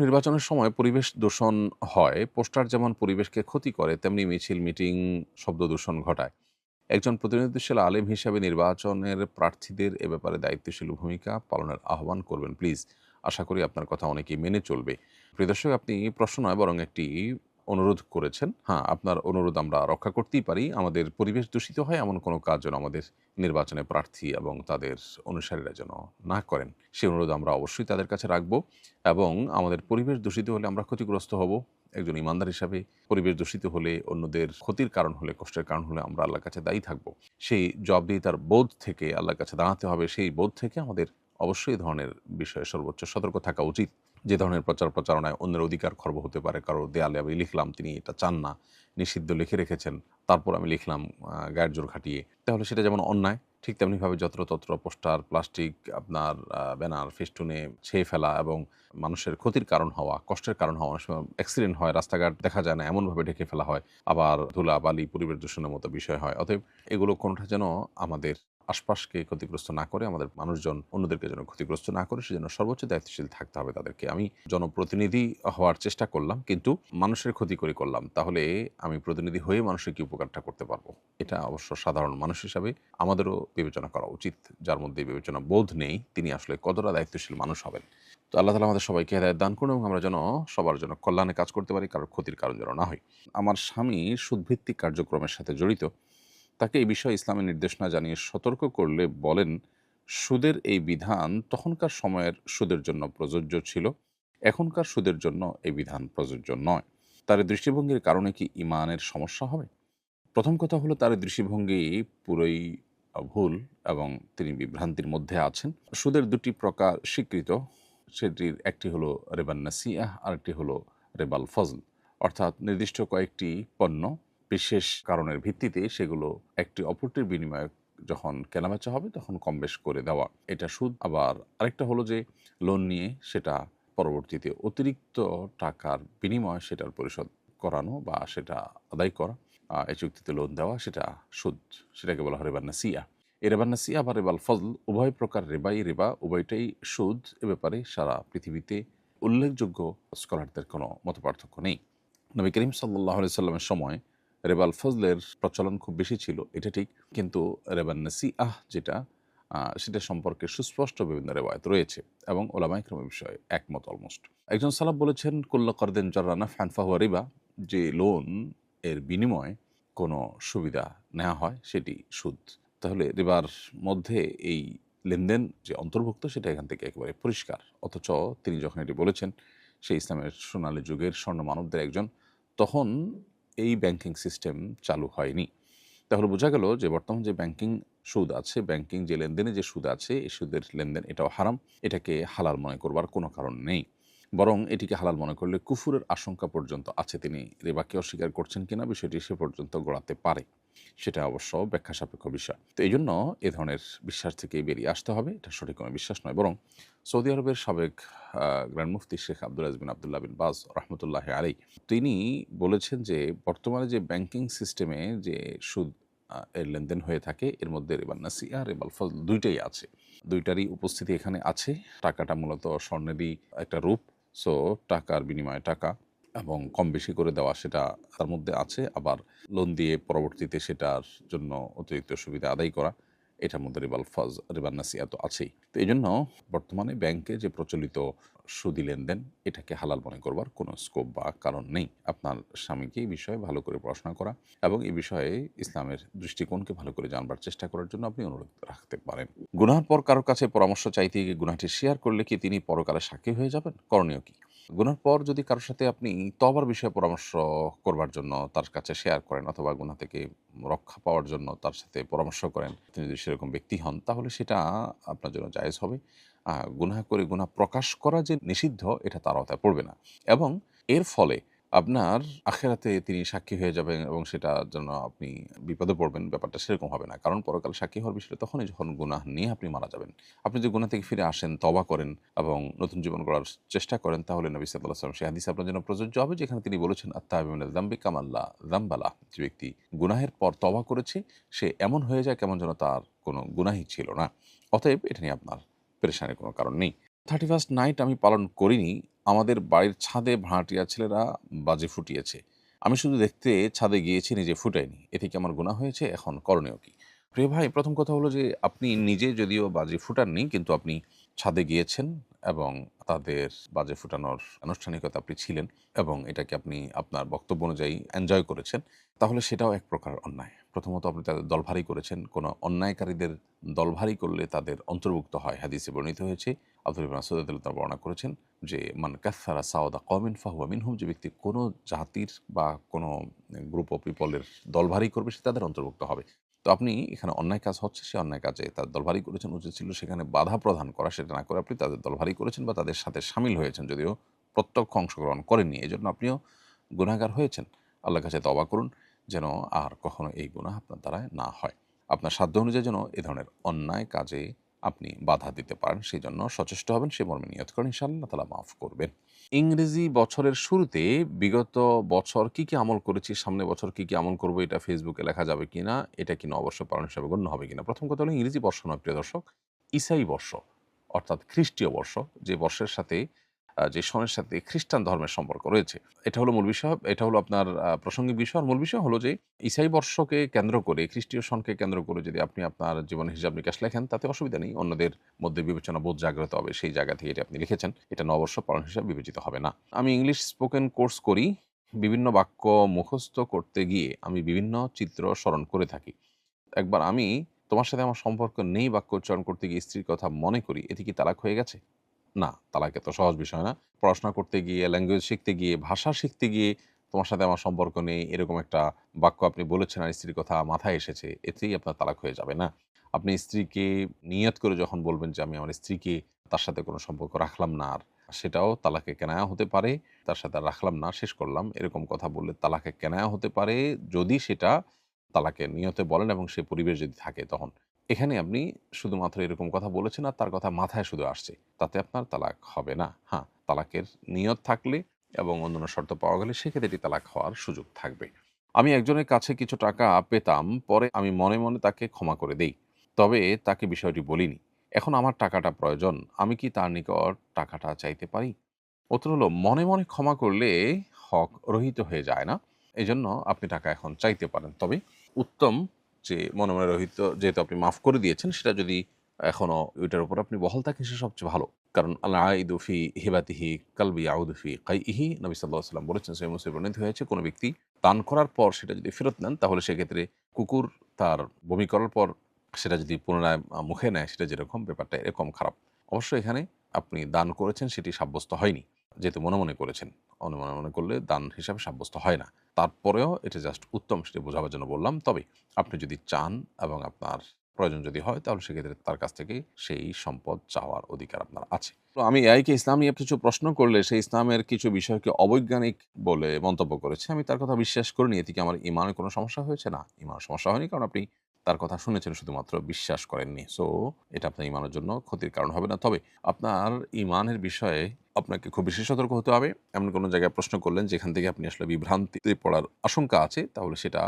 নির্বাচনের সময় পরিবেশ দূষণ হয়, পোস্টার যেমন পরিবেশকে ক্ষতি করে, তেমনি মিছিল, মিটিং, শব্দ দূষণ ঘটায়। একজন প্রতিনিধিশীল আলেম হিসাবে নির্বাচনের প্রার্থীদের এ ব্যাপারে দায়িত্বশীল ভূমিকা পালনের আহ্বান করবেন। প্লিজ, আশা করি আপনার কথা অনেকেই মেনে চলবে। প্রিয় দর্শক, আপনি প্রশ্ন নয়, বরং একটি অনুরোধ করেছেন। হ্যাঁ আপনার অনুরোধ আমরা রক্ষা করতেই পারি। আমাদের পরিবেশ দূষিত হয়, এমন কোনো কাজ যেন আমাদের নির্বাচনে প্রার্থী এবং তাদের অনুসারীরা যেন না করেন। সেই অনুরোধ আমরা অবশ্যই তাদের কাছে রাখব এবং আমাদের পরিবেশ দূষিত হলে আমরা ক্ষতিগ্রস্ত হব। একজন ইমানদার হিসাবে পরিবেশ দূষিত হলে, অন্যদের ক্ষতির কারণ হলে, কষ্টের কারণ হলে আমরা আল্লাহর কাছে দায়ী থাকব। সেই জবাবদিহিতার বোধ থেকে, আল্লাহর কাছে দাঁড়াতে হবে, সেই বোধ থেকে আমাদের অবশ্যই ধরনের বিষয়ে সর্বোচ্চ সতর্ক থাকা উচিত। যে ধরনের প্রচার প্রচারণায় অন্যের অধিকার খর্ব হতে পারে, কারও দেয়ালে আমি লিখলাম, তিনি এটা চান না, নিষিদ্ধ লিখে রেখেছেন, তারপর আমি লিখলাম গায়ের জোর খাটিয়ে। তাহলে সেটা যেমন অন্যায়, ঠিক তেমনিভাবে যত্রতত্র পোস্টার, প্লাস্টিক, আপনার ব্যানার, ফেস্টুনে ছেয়ে ফেলা এবং মানুষের ক্ষতির কারণ হওয়া, কষ্টের কারণ হওয়া, অনেক সময় অ্যাক্সিডেন্ট হয়, রাস্তাঘাট দেখা যায় না, এমনভাবে ঢেকে ফেলা হয়, আবার ধুলা বালি পরিবেশ দূষণের মতো বিষয় হয়। অতএব এগুলো কোনোটা যেন আমাদের আশপাশকে ক্ষতিগ্রস্ত না করে, আমাদের মানুষজন অন্যদেরকে যেন ক্ষতিগ্রস্ত না করে, সেজন্য সর্বোচ্চ দায়িত্বশীল থাকতে হবে তাদেরকে। আমি জনপ্রতিনিধি হওয়ার চেষ্টা করলাম, কিন্তু মানুষের ক্ষতি করে করলাম। তাহলে আমি প্রতিনিধি হয়ে মানুষের কি উপকারটা করতে পারব? এটা অবশ্য সাধারণ মানুষ হিসাবে আমাদেরও বিবেচনা করা উচিত, যার মধ্যে বিবেচনা বোধ নেই, তিনি আসলে কতটা দায়িত্বশীল মানুষ হবেন। তো আল্লাহ তালা আমাদের সবাইকে হেদায়ত দান করুন এবং আমরা যেন সবার জন্য কল্যাণে কাজ করতে পারি, কারোর ক্ষতির কারণ যেন না হয়। আমার স্বামী সুদভিত্তিক কার্যক্রমের সাথে জড়িত। তাকে এই বিষয়ে ইসলামের নির্দেশনা জানিয়ে সতর্ক করলে বলেন, সুদের এই বিধান তখনকার সময়ের সুদের জন্য প্রযোজ্য ছিল। এখনকার সুদের জন্য এই বিধান প্রযোজ্য নয়। তার দৃষ্টিভঙ্গির কারণে কি ইমানের সমস্যা হবে? প্রথম কথা হলো, তার দৃষ্টিভঙ্গি পুরোই ভুল এবং তিনি বিভ্রান্তির মধ্যে আছেন। সুদের দুটি প্রকার স্বীকৃত, সেটির একটি হলো রেবান নাসিয়াহ, আরেকটি হলো রেবাল ফজল। অর্থাৎ নির্দিষ্ট কয়েকটি পণ্য বিশেষ কারণের ভিত্তিতে সেগুলো একটি অপরটির বিনিময়ে যখন কেনাবেচা হবে, তখন কম বেশ করে দেওয়া। এটা সুদ। আবার আরেকটা হলো যে লোন নিয়ে সেটা পরবর্তীতে অতিরিক্ত টাকার বিনিময়ে সেটার পরিশোধ করানো বা সেটা আদায় করা। এই চুক্তিতে লোন দেওয়া, সেটা সুদ। সেটাকে বলা হয় রেবান্না সিয়া এই রেবান্না সিয়া বা রেবাল ফজল উভয় প্রকার রেবাই, রেবা উভয়টাই সুদ। এ ব্যাপারে সারা পৃথিবীতে উল্লেখযোগ্য স্কলারদের কোনো মত পার্থক্য নেই। নবী করিম সাল্লাহ সাল্লামের সময় রেবাল ফজলের প্রচলন খুব বেশি ছিল, এটা ঠিক। কিন্তু রেবান নাসি আহ যেটা সেটা সম্পর্কে সুস্পষ্ট বিভিন্ন রেবায়ত রয়েছে এবং ওলামাই ক্রম বিষয়ে একমত অলমোস্ট একজন সালাব বলেছেন, কুল্লা করদেন জর্রানা ফ্যানফাহুয়া রিবা, যে লোন এর বিনিময়ে কোনো সুবিধা নেওয়া হয়, সেটি সুদ। তাহলে রিবার মধ্যে এই লেনদেন যে অন্তর্ভুক্ত, সেটা এখান থেকে একেবারে পরিষ্কার। অথচ তিনি যখন এটি বলেছেন, সেই ইসলামের সোনালী যুগের স্বর্ণ মানবদের একজন, তখন এই ব্যাংকিং সিস্টেম চালু হয়নি। তাহলে বোঝা গেল যে বর্তমান যে ব্যাংকিং সুদ আছে, ব্যাংকিং যে লেনদেনে যে সুদ আছে, এই সুদের লেনদেন এটাও হারাম। এটাকে হালাল মনে করবার কোনো কারণ নেই। বরং এটিকে হালাল মনে করলে কুফুরের আশঙ্কা পর্যন্ত আছে তিনি। রেবাকে অস্বীকার করছেন কিনা বিষয়টি সে পর্যন্ত গড়াতে পারে। সেটা অবশ্য ব্যাখ্যা সাপেক্ষ বিষয়। তো এই জন্য এ ধরনের বিশ্বাস থেকে বেরিয়ে আসতে হবে। এটা সঠিক কোনো বিশ্বাস নয়। বরং সৌদি আরবের সাবেক গ্র্যান্ড মুফতি শেখ আব্দুল আজ বিন আবদুল্লাহ বিন বাজ রহমতুল্লাহ আলী তিনি বলেছেন যে বর্তমানে যে ব্যাংকিং সিস্টেমে যে সুদ এর লেনদেন হয়ে থাকে, এর মধ্যে রেবাল নাসিয়া রেবাল ফজল দুইটাই আছে। দুইটারই উপস্থিতি এখানে আছে। টাকাটা মূলত স্বর্ণেরই একটা রূপ। সো টাকার বিনিময়ে টাকা এবং কম বেশি করে দেওয়া সেটা তার মধ্যে আছে। আবার লোন দিয়ে পরবর্তীতে সেটার জন্য অতিরিক্ত সুবিধা আদায় করা। এটার মধ্যে রিবাল ফজ, রিবাল নাসিয়া তো আছেই। তো এই জন্য বর্তমানে ব্যাংকে যে প্রচলিত সুদি লেনদেন, এটাকে হালাল মনে করবার কোনো স্কোপ বা কারণ নেই। আপনার স্বামীকে এই বিষয়ে ভালো করে পড়াশোনা করা এবং এই বিষয়ে ইসলামের দৃষ্টিকোণকে ভালো করে জানবার চেষ্টা করার জন্য আপনি অনুরোধ রাখতে পারেন। গুনার পর কারোর কাছে পরামর্শ চাইতে গিয়ে গুনাহটি শেয়ার করলে কি তিনি পরকালে সাক্ষী হয়ে যাবেন? করণীয় কি? গুনার পর যদি কারোর সাথে আপনি তবার বিষয়ে পরামর্শ করবার জন্য তার কাছে শেয়ার করেন অথবা গুনা থেকে রক্ষা পাওয়ার জন্য তার সাথে পরামর্শ করেন, তিনি যদি সেরকম ব্যক্তি হন, তাহলে সেটা আপনার জন্য জায়েজ হবে। গুনা করে গুনাহ প্রকাশ করা যে নিষিদ্ধ, এটা তার আওতায় পড়বে না। এবং এর ফলে আপনার আখেরাতে তিনি সাক্ষী হয়ে যাবেন এবং সেটা জন্য আপনি বিপদে পড়বেন, ব্যাপারটা সেরকম হবে না। কারণ পরকাল সাক্ষী হওয়ার বিষয়টা তখনই যখন গুনাহ নিয়ে আপনি মারা যাবেন। আপনি যদি গুনাহ থেকে ফিরে আসেন তবা করেন এবং নতুন জীবন গড়ার চেষ্টা করেন, তাহলে নবী সাল্লাহ আসলাম সেই হাদিস আপনার জন্য প্রযোজ্য হবে, যেখানে তিনি বলেছেন আত্মাবিন জাম্বি কামাল্লা জাম্বালা যে ব্যক্তি গুনাহের পর তবা করেছে, সে এমন হয়ে যায় কেমন যেন তার কোনো গুনাহি ছিল না। অতএব এটা নিয়ে আপনার পেরেশানের কোনো কারণ নেই। থার্টি ফার্স্ট নাইট আমি পালন করিনি। আমাদের বাড়ির ছাদে ভাড়াটিয়া ছেলেরা বাজে ফুটিয়েছে। আমি শুধু দেখতে ছাদে গিয়েছি, নিজে ফুটাইনি। এ থেকে আমার গুণা হয়েছে? এখন করণীয় কি? প্রিয় ভাই, প্রথম কথা হলো যে, আপনি নিজে যদিও বাজে ফুটাননি, কিন্তু আপনি ছাদে গিয়েছেন এবং তাদের বাজে ফুটানোর আনুষ্ঠানিকতা আপনি ছিলেন এবং এটাকে আপনি আপনার বক্তব্য অনুযায়ী এনজয় করেছেন, তাহলে সেটাও এক প্রকার অন্যায়। প্রথমত আপনি তাদের দলভারী করেছেন। কোনো অন্যায়কারীদের দলভারী করলে তাদের অন্তর্ভুক্ত হয়। হাদিসে বর্ণিত হয়েছে, আব্দুল ইবনা সৌদাতুল্লাহ বর্ণনা করেছেন যে, মান কাসারা সাওদা কমিন ফাহুয়া মিনহুম যে ব্যক্তি কোনো জাতির বা কোনো গ্রুপ অফ পিপলের দলভারী করবে, সে তাদের অন্তর্ভুক্ত হবে। তো আপনি এখানে অন্যায় কাজ হচ্ছে, সে অন্যায় কাজে তার দলভারী করেছেন, উচিত ছিল সেখানে বাধা প্রদান করা, সেটা না করে আপনি তাদের দলভারী করেছেন বা তাদের সাথে সামিল হয়েছেন, যদিও প্রত্যক্ষ অংশগ্রহণ করেননি। এই জন্য আপনিও গুণাগার হয়েছেন। আল্লাহর কাছে তবা করুন। যেন আর কখনো এই গুণা আপনার দ্বারায় না হয়। আপনার সাধ্য অনুযায়ী যেন এ ধরনের অন্যায় কাজে আপনি বাধা দিতে পারেন সেই জন্য সচেষ্ট হবেন, সে মর্মে নিয়ত করেন, ইনশাআল্লাহ তালা মাফ করবেন। ইংরেজি বছরের শুরুতে বিগত বছর কি কি আমল করেছি, সামনে বছর কি কি আমল করব, এটা ফেসবুকে লেখা যাবে কিনা, এটা কিনা অবশ্য পালন হিসাবে গণ্য হবে কিনা। প্রথম কথা হলো ইংরেজি বর্ষ নয়, প্রিয় দর্শক, ইসাই বর্ষ, অর্থাৎ খ্রিস্টীয় বর্ষ, যে বর্ষের সাথে যে সনের সাথে খ্রিস্টান ধর্মের সম্পর্ক রয়েছে। এটা হলো মূল বিষয়। এটা হলো আপনার প্রাসঙ্গিক বিষয়। আর মূল বিষয় হলো যে ইসাই বর্ষকে কেন্দ্র করে, খ্রিস্টীয় সনকে কেন্দ্র করে যদি আপনি আপনার জীবনের হিসাব নিকাশ লেখেন, তাতে অসুবিধা নেই। অন্যদের মধ্যে বিবেচনা বোধ জাগ্রত হবে, সেই জায়গা থেকে এটা আপনি লিখেছেন। এটা নববর্ষ পালন হিসাবে বিবেচিত হবে না। আমি ইংলিশ স্পোকেন কোর্স করি, বিভিন্ন বাক্য মুখস্থ করতে গিয়ে আমি বিভিন্ন চিত্র স্মরণ করে থাকি। একবার আমি তোমার সাথে আমার সম্পর্ক নেই বাক্য উচ্চারণ করতে গিয়ে স্ত্রীর কথা মনে করি এটি কি তালাক হয়ে গেছে? না তালাক এত সহজ বিষয় না। পড়াশোনা করতে গিয়ে ল্যাঙ্গুয়েজ শিখতে গিয়ে, ভাষা শিখতে গিয়ে তোমার সাথে আমার সম্পর্ক নেই, এরকম একটা বাক্য আপনি বলেছেন আর স্ত্রীর কথা মাথায় এসেছে, এতেই আপনার তালাক হয়ে যাবে না? আপনি স্ত্রীকে নিয়ত করে যখন বলবেন যে, আমি আমার স্ত্রীকে তার সাথে কোনো সম্পর্ক রাখলাম না আর সেটাও তালাকে কেনায়া হতে পারে, তার সাথে রাখলাম না, শেষ করলাম। এরকম কথা বললে তালাকে কেনায়া হতে পারে, যদি সেটা তালাকে নিয়তে বলেন এবং সে পরিবেশ যদি থাকে তখন। এখানে আপনি শুধুমাত্র এরকম কথা বলেছেন আর তার কথা মাথায় শুধু আসছে। তাতে আপনার তালাক হবে না। হ্যাঁ তালাকের নিয়ত থাকলে এবং অন্যান্য শর্ত পাওয়া গেলে সেক্ষেত্রে এটি তালাক হওয়ার সুযোগ থাকবে। আমি একজনের কাছে কিছু টাকা পেতাম, পরে আমি মনে মনে তাকে ক্ষমা করে দেই। তবে তাকে বিষয়টি বলিনি। এখন আমার টাকাটা প্রয়োজন, আমি কি তার নিকট টাকাটা চাইতে পারি? উত্তর হলো, মনে মনে ক্ষমা করলে হক রহিত হয়ে যায় না। এই জন্য আপনি টাকা এখন চাইতে পারেন। তবে উত্তম যে মনে মনে রহিত, যেহেতু আপনি মাফ করে দিয়েছেন, সেটা যদি এখনও ওইটার উপর আপনি বহল থাকেন সে সবচেয়ে ভালো। কারণ আল্লাহ আইদুফি হিবাতিহি কালবি আউদুফি কাই ইহি নবী সাল্লাহ সাল্লাম বলেছেন সে মুসিব বর্ণিত হয়েছে, কোনো ব্যক্তি দান করার পর সেটা যদি ফেরত নেন, তাহলে সেক্ষেত্রে কুকুর তার বমি করার পর সেটা যদি পুনরায় মুখে নেয়, সেটা যেরকম, ব্যাপারটা এরকম খারাপ। অবশ্য এখানে আপনি দান করেছেন, সেটি সাব্যস্ত হয়নি। যেহেতু মনে মনে করেছেন অন্য মনে মনে করলে দান হিসাবে সাব্যস্ত হয় না। তারপরেও এটা জাস্ট উত্তম সেটি বোঝাবার জন্য বললাম। তবে আপনি যদি চান এবং আপনার প্রয়োজন যদি হয়, তাহলে সেক্ষেত্রে তার কাছ থেকে সেই সম্পদ চাওয়ার অধিকার আপনার আছে। তো আমি এআইকে ইসলাম নিয়ে কিছু প্রশ্ন করলে সেই ইসলামের কিছু বিষয়কে অবৈজ্ঞানিক বলে মন্তব্য করেছে। আমি তার কথা বিশ্বাস করিনি, এতে কি আমার ইমানের কোনো সমস্যা হয়েছে? না, ইমানের সমস্যা হয়নি কারণ আপনি তার কথা শুনেছেন, শুধুমাত্র বিশ্বাস করেননি। সো এটা আপনার ইমানের জন্য ক্ষতির কারণ হবে না। তবে আপনার ইমানের বিষয়ে আপনাকে খুব বেশি সতর্ক হতে হবে। এমন কোনো জায়গায় প্রশ্ন করলেন যেখান থেকে আপনি আসলে বিভ্রান্তিতে পড়ার আশঙ্কা আছে, তাহলে সেটা